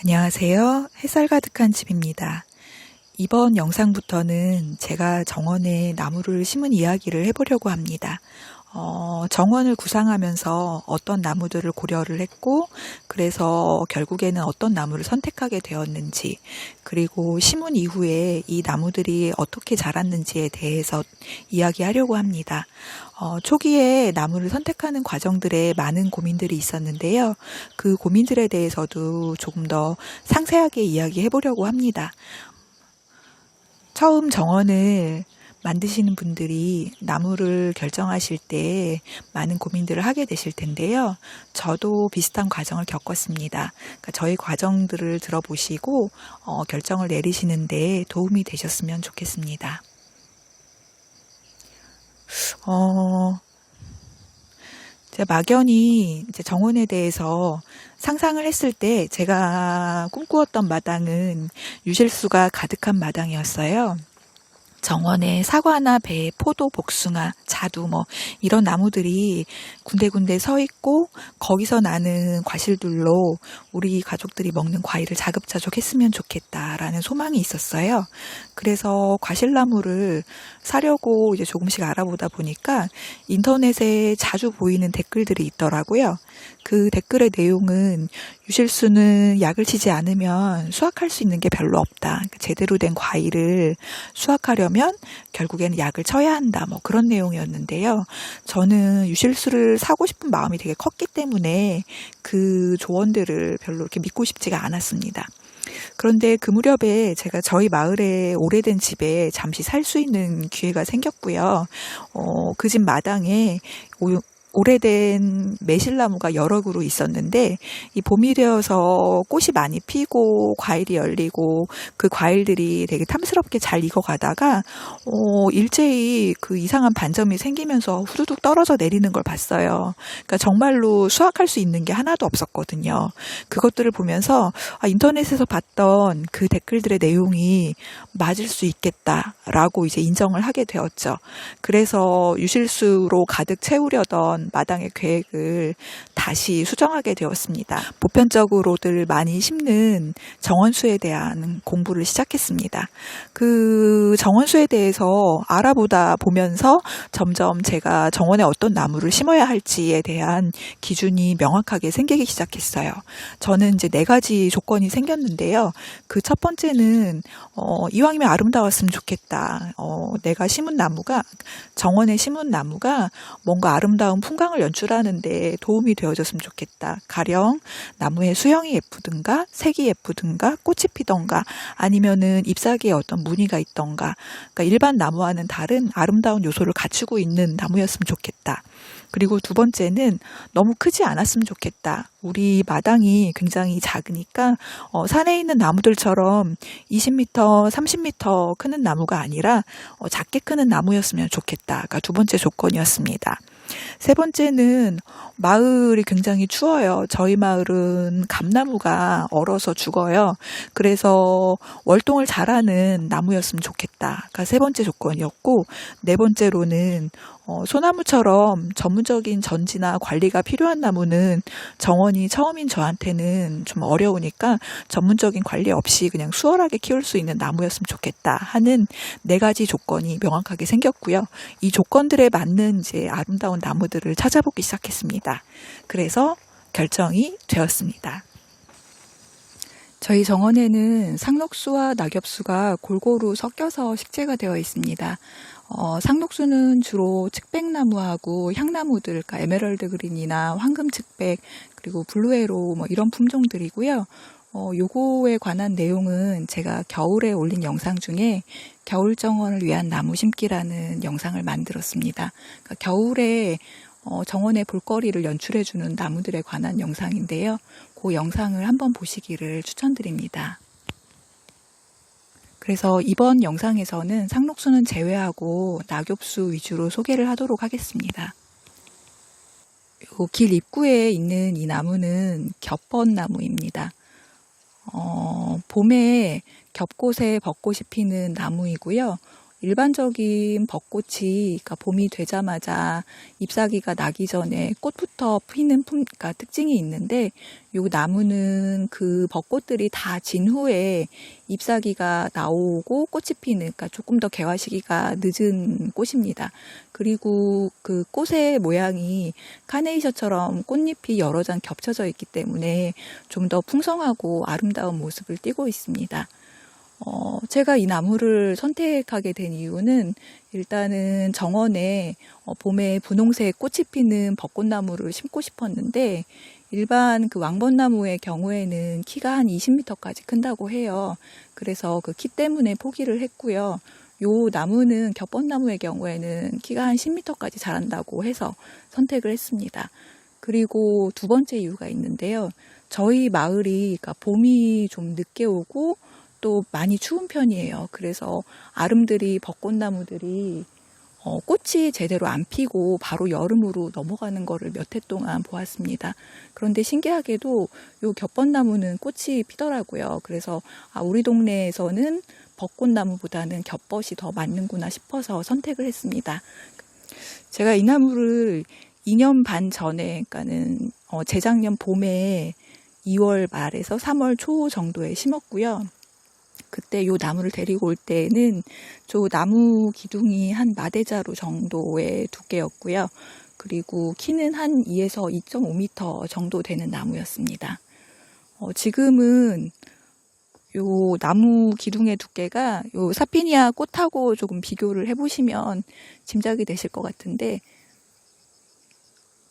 안녕하세요. 햇살 가득한 집입니다. 이번 영상부터는 제가 정원에 나무를 심은 이야기를 해보려고 합니다. 어, 정원을 구상하면서 어떤 나무들을 고려를 했고, 그래서 결국에는 어떤 나무를 선택하게 되었는지, 그리고 심은 이후에 이 나무들이 어떻게 자랐는지에 대해서 이야기하려고 합니다. 어, 초기에 나무를 선택하는 과정들에 많은 고민들이 있었는데요. 그 고민들에 대해서도 조금 더 상세하게 이야기해 보려고 합니다. 처음 정원을 만드시는 분들이 나무를 결정하실 때 많은 고민들을 하게 되실 텐데요. 저도 비슷한 과정을 겪었습니다. 그러니까 저희 과정들을 들어보시고 어, 결정을 내리시는데 도움이 되셨으면 좋겠습니다. 어, 제가 막연히 이제 정원에 대해서 상상을 했을 때 제가 꿈꾸었던 마당은 유실수가 가득한 마당이었어요. 정원에 사과나 배, 포도, 복숭아, 자두 뭐 이런 나무들이 군데군데 서 있고 거기서 나는 과실들로 우리 가족들이 먹는 과일을 자급자족 했으면 좋겠다라는 소망이 있었어요. 그래서 과실나무를 사려고 이제 조금씩 알아보다 보니까 인터넷에 자주 보이는 댓글들이 있더라고요. 그 댓글의 내용은 유실수는 약을 치지 않으면 수확할 수 있는 게 별로 없다. 그러니까 제대로 된 과일을 수확하려면 결국에는 약을 쳐야 한다. 뭐 그런 내용이었는데요. 저는 유실수를 사고 싶은 마음이 되게 컸기 때문에 그 조언들을 별로 이렇게 믿고 싶지가 않았습니다. 그런데 그 무렵에 제가 저희 마을의 오래된 집에 잠시 살 수 있는 기회가 생겼고요. 어, 그 집 마당에 오, 오래된 매실나무가 여러 그루 있었는데 이 봄이 되어서 꽃이 많이 피고 과일이 열리고 그 과일들이 되게 탐스럽게 잘 익어가다가 어, 일제히 그 이상한 반점이 생기면서 후두둑 떨어져 내리는 걸 봤어요. 그러니까 정말로 수확할 수 있는 게 하나도 없었거든요. 그것들을 보면서 아, 인터넷에서 봤던 그 댓글들의 내용이 맞을 수 있겠다라고 이제 인정을 하게 되었죠. 그래서 유실수로 가득 채우려던 마당의 계획을 다시 수정하게 되었습니다. 보편적으로들 많이 심는 정원수에 대한 공부를 시작했습니다. 그 정원수에 대해서 알아보다 보면서 점점 제가 정원에 어떤 나무를 심어야 할지에 대한 기준이 명확하게 생기기 시작했어요. 저는 이제 네 가지 조건이 생겼는데요. 그 첫 번째는 어, 이왕이면 아름다웠으면 좋겠다. 어, 내가 심은 나무가 정원에 심은 나무가 뭔가 아름다운 풍광을 연출하는데 도움이 되어줬으면 좋겠다. 가령 나무의 수형이 예쁘든가 색이 예쁘든가 꽃이 피던가 아니면은 잎사귀에 어떤 무늬가 있던가 그러니까 일반 나무와는 다른 아름다운 요소를 갖추고 있는 나무였으면 좋겠다. 그리고 두 번째는 너무 크지 않았으면 좋겠다. 우리 마당이 굉장히 작으니까 어, 산에 있는 나무들처럼 20m, 30m 크는 나무가 아니라 어, 작게 크는 나무였으면 좋겠다 가 두 번째 조건이었습니다. 세 번째는 마을이 굉장히 추워요. 저희 마을은 감나무가 얼어서 죽어요. 그래서 월동을 잘하는 나무였으면 좋겠다. 가 세 번째 조건이었고 네 번째로는 어, 소나무처럼 전문적인 전지나 관리가 필요한 나무는 정원이 처음인 저한테는 좀 어려우니까 전문적인 관리 없이 그냥 수월하게 키울 수 있는 나무였으면 좋겠다 하는 네 가지 조건이 명확하게 생겼고요. 이 조건들에 맞는 이제 아름다운 나무들을 찾아보기 시작했습니다. 그래서 결정이 되었습니다. 저희 정원에는 상록수와 낙엽수가 골고루 섞여서 식재가 되어 있습니다. 어, 상록수는 주로 측백나무하고 향나무들, 그러니까 에메랄드 그린이나 황금 측백, 그리고 블루에로 뭐 이런 품종들이고요. 어, 요거에 관한 내용은 제가 겨울에 올린 영상 중에 겨울 정원을 위한 나무 심기라는 영상을 만들었습니다. 그러니까 겨울에 어, 정원의 볼거리를 연출해주는 나무들에 관한 영상인데요. 그 영상을 한번 보시기를 추천드립니다. 그래서 이번 영상에서는 상록수는 제외하고 낙엽수 위주로 소개를 하도록 하겠습니다. 길 입구에 있는 이 나무는 겹번나무입니다. 어, 봄에 겹꽃에 벚꽃이 피는 나무이고요. 일반적인 벚꽃이 그러니까 봄이 되자마자 잎사귀가 나기 전에 꽃부터 피는 품, 그러니까 특징이 있는데 요 나무는 그 벚꽃들이 다 진 후에 잎사귀가 나오고 꽃이 피는 그러니까 조금 더 개화 시기가 늦은 꽃입니다. 그리고 그 꽃의 모양이 카네이션처럼 꽃잎이 여러 장 겹쳐져 있기 때문에 좀 더 풍성하고 아름다운 모습을 띠고 있습니다. 어, 제가 이 나무를 선택하게 된 이유는 일단은 정원에 어, 봄에 분홍색 꽃이 피는 벚꽃나무를 심고 싶었는데 일반 그 왕벚나무의 경우에는 키가 한 20m까지 큰다고 해요. 그래서 그 키 때문에 포기를 했고요. 요 나무는 겹벚나무의 경우에는 키가 한 10m까지 자란다고 해서 선택을 했습니다. 그리고 두 번째 이유가 있는데요. 저희 마을이 그러니까 봄이 좀 늦게 오고 또 많이 추운 편이에요. 그래서 아름들이 벚꽃나무들이 어, 꽃이 제대로 안 피고 바로 여름으로 넘어가는 거를 몇 해 동안 보았습니다. 그런데 신기하게도 요 겹벚나무는 꽃이 피더라고요. 그래서 아, 우리 동네에서는 벚꽃나무보다는 겹벚이 더 맞는구나 싶어서 선택을 했습니다. 제가 이 나무를 2년 반 전에, 그러니까는 어, 재작년 봄에 2월 말에서 3월 초 정도에 심었고요. 그때 요 나무를 데리고 올 때는 저 나무 기둥이 한 마대자루 정도의 두께였고요. 그리고 키는 한 2에서 2.5m 정도 되는 나무였습니다. 어, 지금은 요 나무 기둥의 두께가 요 사피니아 꽃하고 조금 비교를 해보시면 짐작이 되실 것 같은데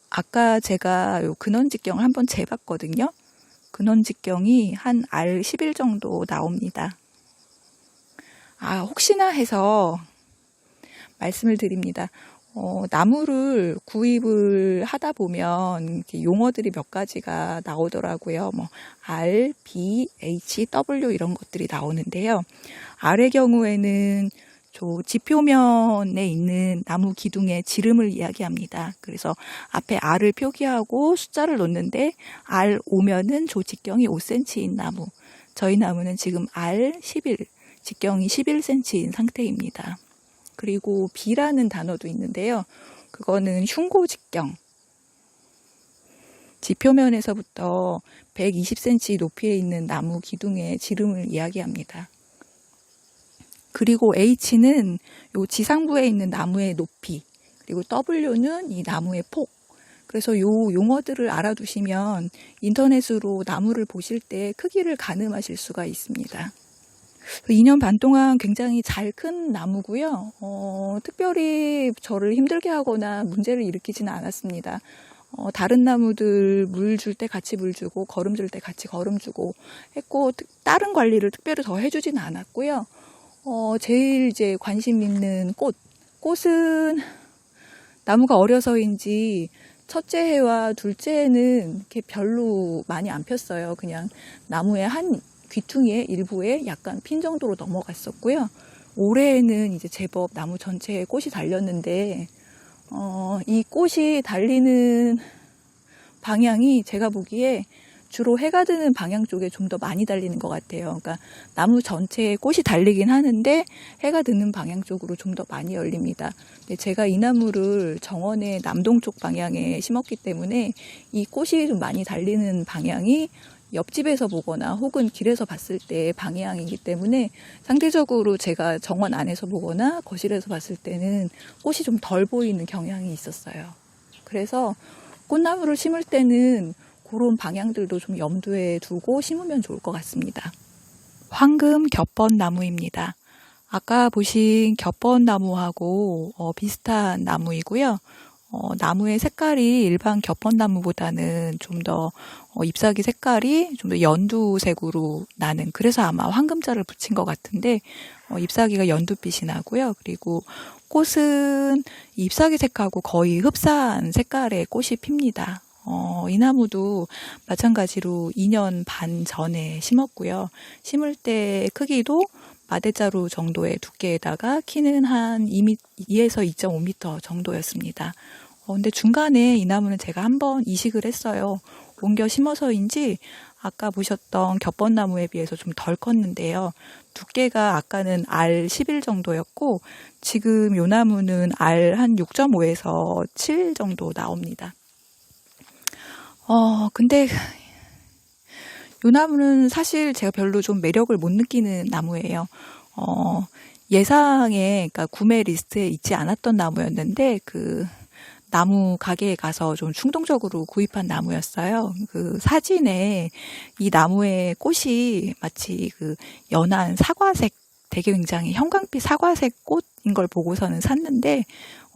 아까 제가 요 근원 직경을 한번 재봤거든요. 근원 직경이 한알 10일 정도 나옵니다. 아, 혹시나 해서 말씀을 드립니다. 어, 나무를 구입을 하다 보면 용어들이 몇 가지가 나오더라고요. 뭐 R, B, H, W 이런 것들이 나오는데요. R의 경우에는 저 지표면에 있는 나무 기둥의 지름을 이야기합니다. 그래서 앞에 R을 표기하고 숫자를 놓는데 R 오면은 조 직경이 5cm인 나무. 저희 나무는 지금 R 11, 직경이 11cm인 상태입니다. 그리고 B라는 단어도 있는데요. 그거는 흉고 직경. 지표면에서부터 120cm 높이에 있는 나무 기둥의 지름을 이야기합니다. 그리고 H는 요 지상부에 있는 나무의 높이, 그리고 W는 이 나무의 폭. 그래서 요 용어들을 알아두시면 인터넷으로 나무를 보실 때 크기를 가늠하실 수가 있습니다. 2년 반 동안 굉장히 잘 큰 나무고요. 어, 특별히 저를 힘들게 하거나 문제를 일으키지는 않았습니다. 어, 다른 나무들 물 줄 때 같이 물 주고 거름 줄 때 같이 거름 주고 했고 다른 관리를 특별히 더 해주지는 않았고요. 어, 제일 이제 관심 있는 꽃. 꽃은 나무가 어려서인지 첫째 해와 둘째 해는 이렇게 별로 많이 안 폈어요. 그냥 나무의 한 귀퉁이의 일부에 약간 핀 정도로 넘어갔었고요. 올해에는 이제 제법 나무 전체에 꽃이 달렸는데, 어, 이 꽃이 달리는 방향이 제가 보기에 주로 해가 드는 방향 쪽에 좀 더 많이 달리는 것 같아요. 그러니까 나무 전체에 꽃이 달리긴 하는데 해가 드는 방향 쪽으로 좀 더 많이 열립니다. 근데 제가 이 나무를 정원의 남동쪽 방향에 심었기 때문에 이 꽃이 좀 많이 달리는 방향이 옆집에서 보거나 혹은 길에서 봤을 때 방향이기 때문에 상대적으로 제가 정원 안에서 보거나 거실에서 봤을 때는 꽃이 좀 덜 보이는 경향이 있었어요. 그래서 꽃나무를 심을 때는 그런 방향들도 좀 염두에 두고 심으면 좋을 것 같습니다. 황금 겹번 나무입니다. 아까 보신 겹번 나무하고 어, 비슷한 나무이고요. 어, 나무의 색깔이 일반 겹번나무보다는 좀더 어, 잎사귀 색깔이 좀 더 연두색으로 나는 그래서 아마 황금자를 붙인 것 같은데 어, 잎사귀가 연두빛이 나고요. 그리고 꽃은 잎사귀 색하고 거의 흡사한 색깔의 꽃이 핍니다. 어, 이 나무도 마찬가지로 2년 반 전에 심었고요. 심을 때 크기도 마대자루 정도의 두께에다가 키는 한 2m, 2에서 2.5m 정도였습니다. 어, 근데 중간에 이 나무는 제가 한번 이식을 했어요. 옮겨 심어서인지 아까 보셨던 겹번나무에 비해서 좀 덜 컸는데요. 두께가 아까는 알11 정도였고 지금 요 나무는 알한 6.5에서 7 정도 나옵니다. 어, 근데 요 나무는 사실 제가 별로 좀 매력을 못 느끼는 나무예요. 어, 예상에, 그러니까 구매 리스트에 있지 않았던 나무였는데, 그, 나무 가게에 가서 좀 충동적으로 구입한 나무였어요. 그 사진에 이 나무의 꽃이 마치 그 연한 사과색, 되게 굉장히 형광빛 사과색 꽃인 걸 보고서는 샀는데,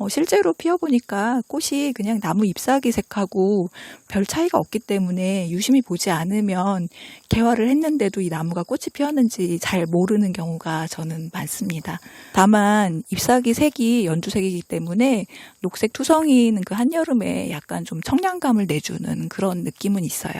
어, 실제로 피워보니까 꽃이 그냥 나무 잎사귀 색하고 별 차이가 없기 때문에 유심히 보지 않으면 개화를 했는데도 이 나무가 꽃이 피었는지 잘 모르는 경우가 저는 많습니다. 다만 잎사귀 색이 연두색이기 때문에 녹색 투성이는 그 한여름에 약간 좀 청량감을 내주는 그런 느낌은 있어요.